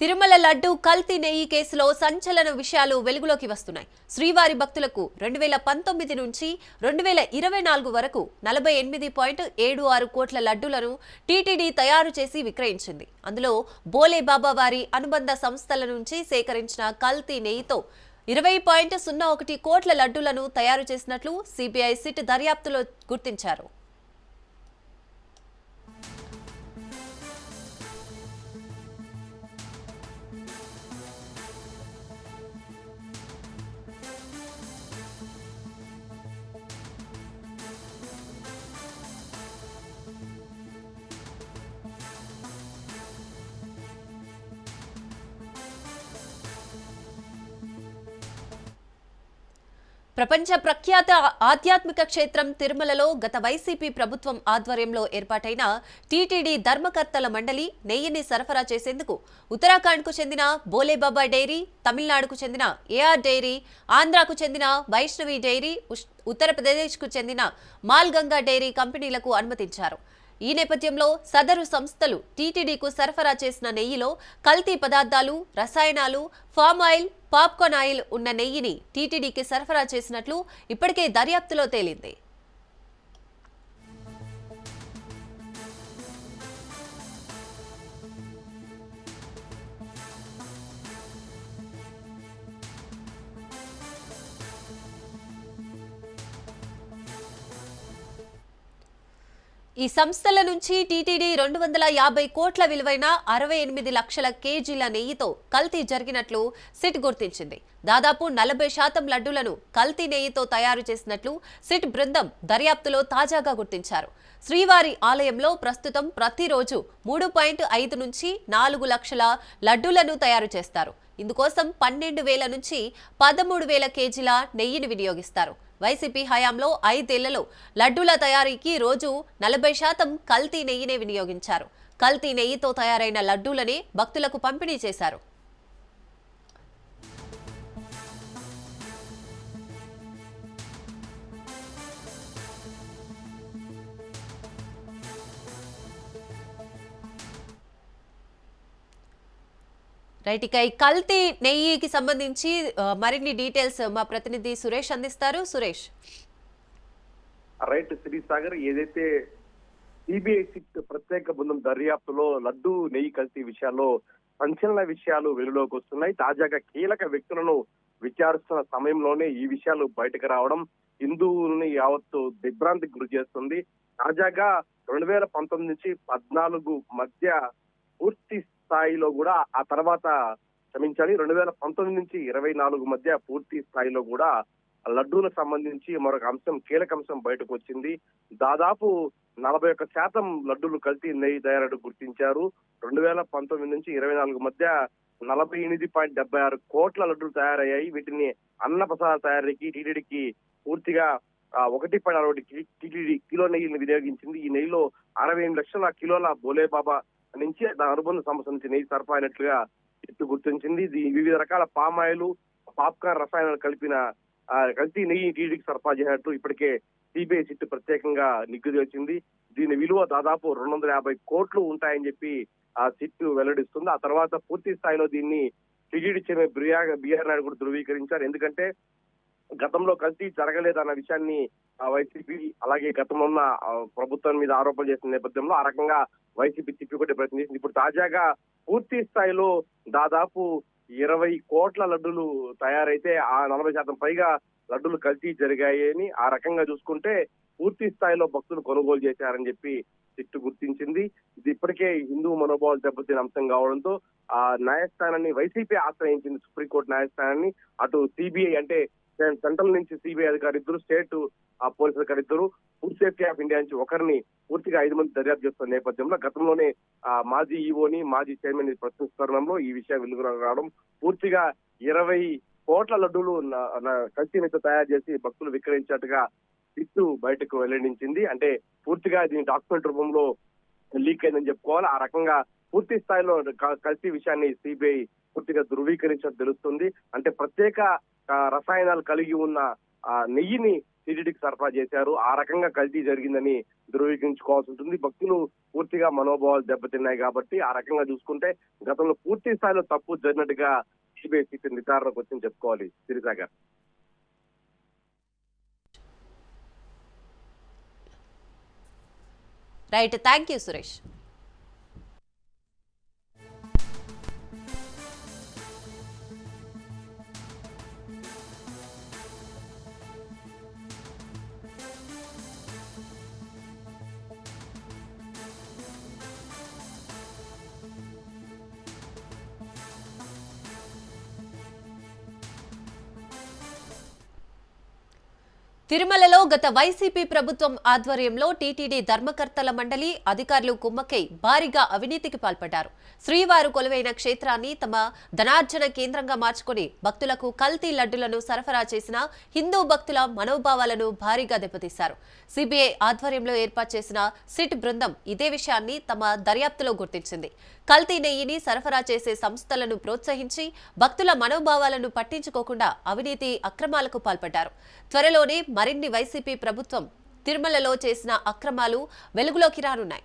తిరుమల లడ్డు కల్తీ నెయ్యి కేసులో సంచలన విషయాలు వెలుగులోకి వస్తున్నాయి. శ్రీవారి భక్తులకు రెండు వేల పంతొమ్మిది నుంచి రెండు వేల ఇరవై నాలుగు వరకు నలభై ఎనిమిది పాయింట్ ఏడు ఆరు కోట్ల లడ్డులను టీటీడీ తయారు చేసి విక్రయించింది. అందులో బోలే బాబా వారి అనుబంధ సంస్థల నుంచి సేకరించిన కల్తీ నెయ్యితో ఇరవై పాయింట్ సున్నా ఒకటి కోట్ల లడ్డులను తయారు చేసినట్లు సిబిఐ సిట్ దర్యాప్తులో గుర్తించారు. ప్రపంచ ప్రఖ్యాత ఆధ్యాత్మిక క్షేత్రం తిరుమలలో గత వైసీపీ ప్రభుత్వం ఆధ్వర్యంలో ఏర్పాటైన టీటీడీ ధర్మకర్తల మండలి నెయ్యిని సరఫరా చేసేందుకు ఉత్తరాఖండ్కు చెందిన బోలేబాబా డైరీ తమిళనాడుకు చెందిన ఏఆర్ డైరీ ఆంధ్రాకు చెందిన వైష్ణవి డైరీ ఉష్- ఉత్తరప్రదేశ్కు చెందిన మాల్గంగా డైరీ కంపెనీలకు అనుమతించారు. ఈ నేపథ్యంలో సదరు సంస్థలు టీటీడీకు సరఫరా చేసిన నెయ్యిలో కల్తీ పదార్థాలు రసాయనాలు ఫామ్ ఆయిల్ పాప్కార్న్ ఆయిల్ ఉన్న నెయ్యిని టీటీడీకి సరఫరా చేసినట్లు ఇప్పటికే దర్యాప్తులో తేలింది. ఈ సంస్థల నుంచి టీటీడీ రెండు వందల యాభై కోట్ల విలువైన అరవై ఎనిమిది లక్షల కేజీల నెయ్యితో కల్తీ జరిగినట్లు సిట్ గుర్తించింది. దాదాపు నలభై శాతం లడ్డులను కల్తీ నెయ్యితో తయారు చేసినట్లు సిట్ బృందం దర్యాప్తులో తాజాగా గుర్తించారు. శ్రీవారి ఆలయంలో ప్రస్తుతం ప్రతిరోజు మూడు పాయింట్ ఐదు నుంచి నాలుగు లక్షల లడ్డూలను తయారు చేస్తారు. ఇందుకోసం పన్నెండు వేల నుంచి పదమూడు వేల కేజీల నెయ్యిని వినియోగిస్తారు. వైసీపీ హయాంలో ఐదేళ్ళలో లడ్డూల తయారీకి రోజు నలభై శాతం కల్తీ నెయ్యినే వినియోగించారు. కల్తీ నెయ్యితో తయారైన లడ్డూలనే భక్తులకు పంపిణీ చేశారు. రైట్ ఇక ఈ కల్తీ నెయ్యికి సంబంధించి మరిన్ని డీటెయిల్స్ మా ప్రతినిధి సురేష్ అందిస్తారు. సురేష్. రైట్ శ్రీ సాగర్ ఏదైతే సిబిఐ ప్రత్యేక బృందం దర్యాప్తులో లడ్డు నెయ్యి కల్తీ విషయాల్లో సంచలన విషయాలు వెలుగులోకి వస్తున్నాయి. తాజాగా కీలక వ్యక్తులను విచారిస్తున్న సమయంలోనే ఈ విషయాలు బయటకు రావడం హిందువుల్ని యావత్తు దిగ్భ్రాంతికి గురి చేస్తుంది. తాజాగా రెండు వేల పంతొమ్మిది నుంచి పద్నాలుగు మధ్య పూర్తి స్థాయిలో కూడా ఆ తర్వాత క్షమించాలి రెండు వేల పంతొమ్మిది నుంచి ఇరవై నాలుగు మధ్య పూర్తి స్థాయిలో కూడా లడ్డూలకు సంబంధించి మరొక అంశం కీలక అంశం బయటకు వచ్చింది. దాదాపు నలభై ఒక్క శాతం లడ్డూలు కల్తీ నెయ్యి తయారు గుర్తించారు. రెండు వేల పంతొమ్మిది నుంచి ఇరవై నాలుగు మధ్య నలభై ఎనిమిది పాయింట్ డెబ్బై ఆరు కోట్ల లడ్డూలు తయారయ్యాయి. వీటిని అన్న ప్రసాద తయారీకి టీటీడీకి పూర్తిగా ఒకటి పాయింట్ అరవై టీటీడీ కిలో నెయ్యిని వినియోగించింది. ఈ నెయ్యిలో అరవై ఎనిమిది లక్షల కిలోల బోలేబాబా నుంచి దాని అనుబంధ సంస్థ నుంచి నెయ్యి సరఫరా అయినట్లుగా ఎత్తు గుర్తించింది. వివిధ రకాల పామాయిలు పాప్కార్న్ రసాయనాలు కలిపిన కల్తీ నెయ్యి టీడీకి సరఫరా చేసినట్టు ఇప్పటికే సిబిఐ సిట్ ప్రత్యేకంగా నిగ్గుది వచ్చింది. దీని విలువ దాదాపు రెండు వందల యాభై కోట్లు ఉంటాయని చెప్పి ఆ సిట్ వెల్లడిస్తుంది. ఆ తర్వాత పూర్తి స్థాయిలో దీన్ని TTD chairman BR BR Naidu కూడా ధృవీకరించారు. ఎందుకంటే గతంలో కల్తీ జరగలేదన్న విషయాన్ని ఆ వైసీపీ అలాగే గతంలో ఉన్న ప్రభుత్వం మీద ఆరోపణలు చేసిన నేపథ్యంలో ఆ రకంగా వైసీపీ తిప్పికొట్టే ప్రయత్నం చేసింది ఇప్పుడు తాజాగా పూర్తి స్థాయిలో దాదాపు ఇరవై కోట్ల లడ్డులు తయారైతే ఆ నలభై శాతం పైగా లడ్డులు కల్తీ జరిగాయని ఆ రకంగా చూసుకుంటే పూర్తి స్థాయిలో భక్తులు కొనుగోలు చేశారని చెప్పి సిట్టు గుర్తించింది. ఇది ఇప్పటికే హిందూ మనోభావాలు దెబ్బతిన అంశం కావడంతో ఆ న్యాయస్థానాన్ని వైసీపీ ఆశ్రయించింది సుప్రీంకోర్టు న్యాయస్థానాన్ని. అటు సిబిఐ అంటే సెంట్రల్ నుంచి సిబిఐ అధికారి ఇద్దరు స్టేట్ ఆ పోలీసుల అధికారి ఇద్దరు ఫుడ్ సేఫ్టీ ఆఫ్ ఇండియా నుంచి ఒకరిని పూర్తిగా ఐదు మంది దర్యాప్తు చేస్తున్న నేపథ్యంలో గతంలోనే ఆ మాజీ ఈఓని మాజీ చైర్మన్ ప్రశ్నిస్తున్న తరుణంలో ఈ విషయం వెలుగు రావడం పూర్తిగా ఇరవై కోట్ల లడ్డూలు న- కల్తీనితో తయారు చేసి భక్తులు విక్రయించినట్టుగా సిట్టు బయటకు వెల్లడించింది. అంటే పూర్తిగా దీని డాక్యుమెంట్ రూపంలో లీక్ అయిందని చెప్పుకోవాలి. ఆ రకంగా పూర్తి స్థాయిలో కల్తీ విషయాన్ని సిబిఐ పూర్తిగా ధృవీకరించినట్టు తెలుస్తుంది. అంటే ప్రత్యేక రసాయనాలు కలిగి ఉన్న ఆ నెయ్యిని టీటీడీకి సరఫరా చేశారు. ఆ రకంగా కల్తీ జరిగిందని ధృవీకరించుకోవాల్సి ఉంటుంది. భక్తులు పూర్తిగా మనోభావాలు దెబ్బతిన్నాయి కాబట్టి ఆ రకంగా చూసుకుంటే గతంలో పూర్తి స్థాయిలో తప్పు జరిగినట్టుగా సిబిఐసి నిర్ధారణకు వచ్చింది చెప్పుకోవాలి. Sirisagar right thank you Suresh. తిరుమలలో గత వైసీపీ ప్రభుత్వం ఆధ్వర్యంలో టీటీడీ ధర్మకర్తల మండలి అధికారులు కుమ్మక్కై భారీగా అవినీతికి పాల్పడ్డారు. శ్రీవారు కొలువైన క్షేత్రాన్ని తమ ధనార్జన కేంద్రంగా మార్చుకొని భక్తులకు కల్తీ లడ్డులను సరఫరా చేసిన హిందూ భక్తుల మనోభావాలను భారీగా దెబ్బతీశారు. సిబిఐ ఆధ్వర్యంలో ఏర్పాటు చేసిన సిట్ బృందం ఇదే విషయాన్ని తమ దర్యాప్తులో గుర్తించింది. కల్తీ నెయ్యిని సరఫరా చేసే సంస్థలను ప్రోత్సహించి భక్తుల మనోభావాలను పట్టించుకోకుండా అవినీతి అక్రమాలకు పాల్పడ్డారు. త్వరలోనే మరిన్ని వైసీపీ ప్రభుత్వం తిరుమలలో చేసిన అక్రమాలు వెలుగులోకి రానున్నాయి.